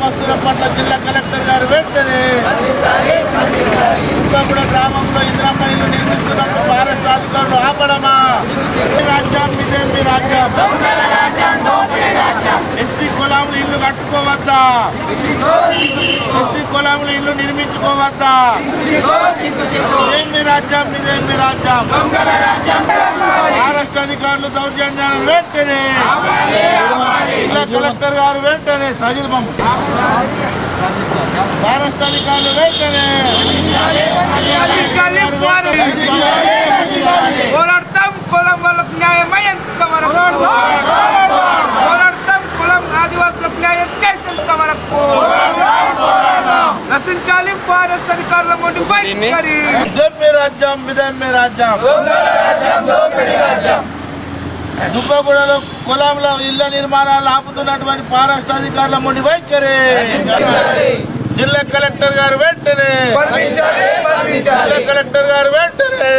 గ్రామస్తుల పట్ల జిల్లా కలెక్టర్ గారు వెంటనే కూడా గ్రామంలో ఇంద్రమ్మ ఇల్లు నిర్మిస్తున్నప్పుడు మహారాష్ట్ర అధికారులు ఆపడమా మీ రాజ్యం మీదే మీ రాజ్యం ఎస్టీ కులాములు ఇల్లు కట్టుకోవద్దా? ఎస్టీ కులాములు ఇల్లు నిర్మించుకోవద్దా? ఇదేం రాజ్యం? మీదేం రాజ్యం? మహారాష్ట్ర అధికారులు దౌర్జన్యాలు వెంటనే జిల్లా కలెక్టర్ గారు వెంటనే సజిల్ బొమ్మ మహారాష్ట్ర అధికారులు వెంటనే ఫారెస్ట్ అధికారుల ముందు రాజ్యం రాజ్యం. దుబ్బగూడలో కులంలో ఇళ్ళ నిర్మాణాలు ఆపుతున్నటువంటి మహారాష్ట్ర అధికారుల ముండి వైఖరి జిల్లా కలెక్టర్ గారు వెంటనే. జిల్లా కలెక్టర్ గారు వెంటనే.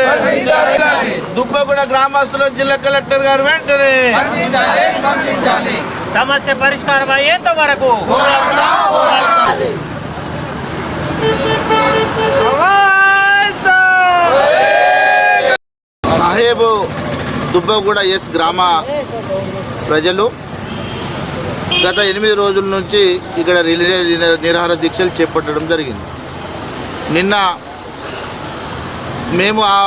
దుబ్బగూడ గ్రామస్తుల జిల్లా కలెక్టర్ గారు వెంటనే. సమస్య పరిష్కారం అయ్యేంత వరకు సాహేబు దుబ్బగూడ ఎస్ గ్రామ ప్రజలు గత ఎనిమిది రోజుల నుంచి ఇక్కడ రిలే నిరాహార దీక్షలు చేపట్టడం జరిగింది. నిన్న మేము ఆ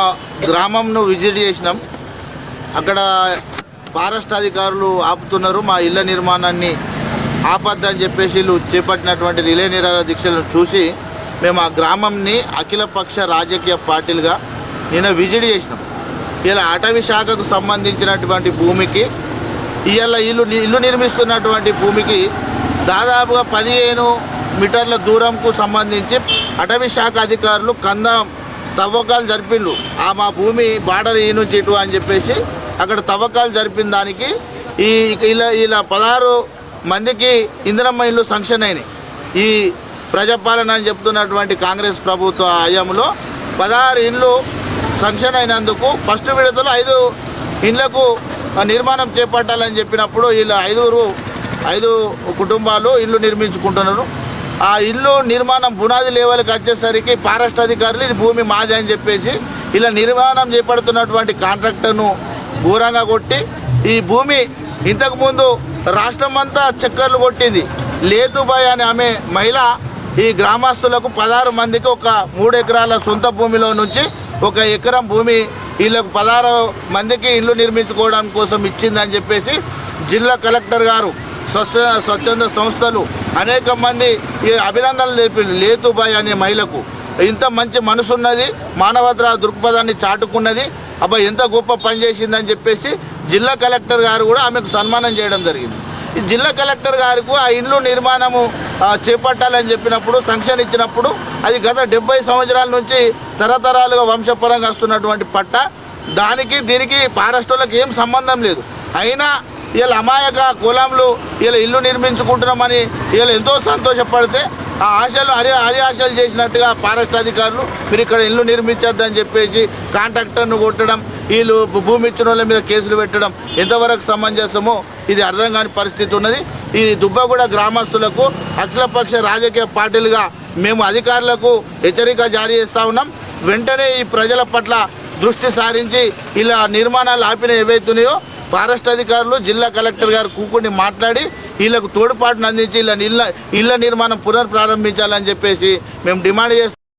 గ్రామంను విజిట్ చేసినాం. అక్కడ ఫారెస్ట్ అధికారులు ఆపుతున్నారు. మా ఇళ్ళ నిర్మాణాన్ని ఆపద్దని చెప్పేసి వీళ్ళు చేపట్టినటువంటి రిలే నిరాల దీక్షలను చూసి మేము ఆ గ్రామంని అఖిలపక్ష రాజకీయ పార్టీలుగా నిన్న విజిట్ చేసినాం. ఇలా అటవీ శాఖకు సంబంధించినటువంటి భూమికి ఇవాళ ఇల్లు ఇల్లు నిర్మిస్తున్నటువంటి భూమికి దాదాపుగా పదిహేను మీటర్ల దూరంకు సంబంధించి అటవీ శాఖ అధికారులు కంద తవ్వకాలు జరిపిండ్రు. ఆ మా భూమి బార్డర్ ఈ నుంచి ఇటు అని చెప్పేసి అక్కడ తవ్వకాలు జరిపిన దానికి ఈ ఇలా ఇలా పదహారు మందికి ఇందిరమ్మ ఇల్లు సంక్షన్ అయినాయి. ఈ ప్రజాపాలన అని చెప్తున్నటువంటి కాంగ్రెస్ ప్రభుత్వ హయాంలో పదహారు ఇండ్లు సంక్షన్ అయినందుకు ఫస్ట్ విడతలో ఐదు ఇండ్లకు నిర్మాణం చేపట్టాలని చెప్పినప్పుడు వీళ్ళు ఐదుగురు ఐదు కుటుంబాలు ఇల్లు నిర్మించుకుంటున్నారు. ఆ ఇల్లు నిర్మాణం బునాది లెవెల్కి వచ్చేసరికి ఫారెస్ట్ అధికారులు ఇది భూమి మాది అని చెప్పేసి ఇలా నిర్మాణం చేపడుతున్నటువంటి కాంట్రాక్టర్ను ఘోరంగా కొట్టి ఈ భూమి ఇంతకుముందు రాష్ట్రం అంతా చక్కర్లు కొట్టింది. లేతుబాయ్ అనే ఆమె మహిళ ఈ గ్రామస్తులకు పదహారు మందికి ఒక మూడు ఎకరాల సొంత భూమిలో నుంచి ఒక ఎకరం భూమి వీళ్ళకు పదహారు మందికి ఇల్లు నిర్మించుకోవడం కోసం ఇచ్చిందని చెప్పేసి జిల్లా కలెక్టర్ గారు స్వచ్ఛ స్వచ్ఛంద సంస్థలు అనేక మంది ఈ అభినందనలు తెలిపింది. లేతుబాయ్ అనే మహిళకు ఇంత మంచి మనసున్నది ఉన్నది దృక్పథాన్ని చాటుకున్నది అబ్బా ఎంత గొప్ప పని చేసిందని చెప్పేసి జిల్లా కలెక్టర్ గారు కూడా ఆమెకు సన్మానం చేయడం జరిగింది. ఈ జిల్లా కలెక్టర్ గారికి ఆ ఇండ్లు నిర్మాణము చేపట్టాలని చెప్పినప్పుడు సంక్షన్ ఇచ్చినప్పుడు అది గత డెబ్బై సంవత్సరాల నుంచి తరతరాలుగా వంశపరంగా వస్తున్నటువంటి పట్ట. దానికి దీనికి పారెస్టర్లకు ఏం సంబంధం లేదు. అయినా వీళ్ళ అమాయక కులంలో వీళ్ళ ఇల్లు నిర్మించుకుంటున్నామని వీళ్ళు ఎంతో సంతోషపడితే ఆ ఆశలు అరే అరే ఆశలు చేసినట్టుగా ఫారెస్ట్ అధికారులు మీరు ఇక్కడ ఇల్లు నిర్మించొద్దని చెప్పేసి కాంట్రాక్టర్ను కొట్టడం వీళ్ళు భూమి ఇచ్చిన వాళ్ళ మీద కేసులు పెట్టడం ఎంతవరకు సమంజసమో ఇది అర్థం కాని పరిస్థితి ఉన్నది. ఈ దుబ్బగూడ గ్రామస్తులకు అఖిలపక్ష రాజకీయ పార్టీలుగా మేము అధికారులకు హెచ్చరిక జారీ చేస్తూ ఉన్నాం. వెంటనే ఈ ప్రజల పట్ల దృష్టి సారించి ఇలా నిర్మాణాలు ఆపిన ఏవైతున్నాయో ఫారెస్ట్ అధికారులు జిల్లా కలెక్టర్ గారు కూకుని మాట్లాడి వీళ్ళకు తోడ్పాటును అందించి ఇలా ఇళ్ళ ఇళ్ళ నిర్మాణం పునఃప్రారంభించాలని చెప్పేసి మేము డిమాండ్ చేస్తాం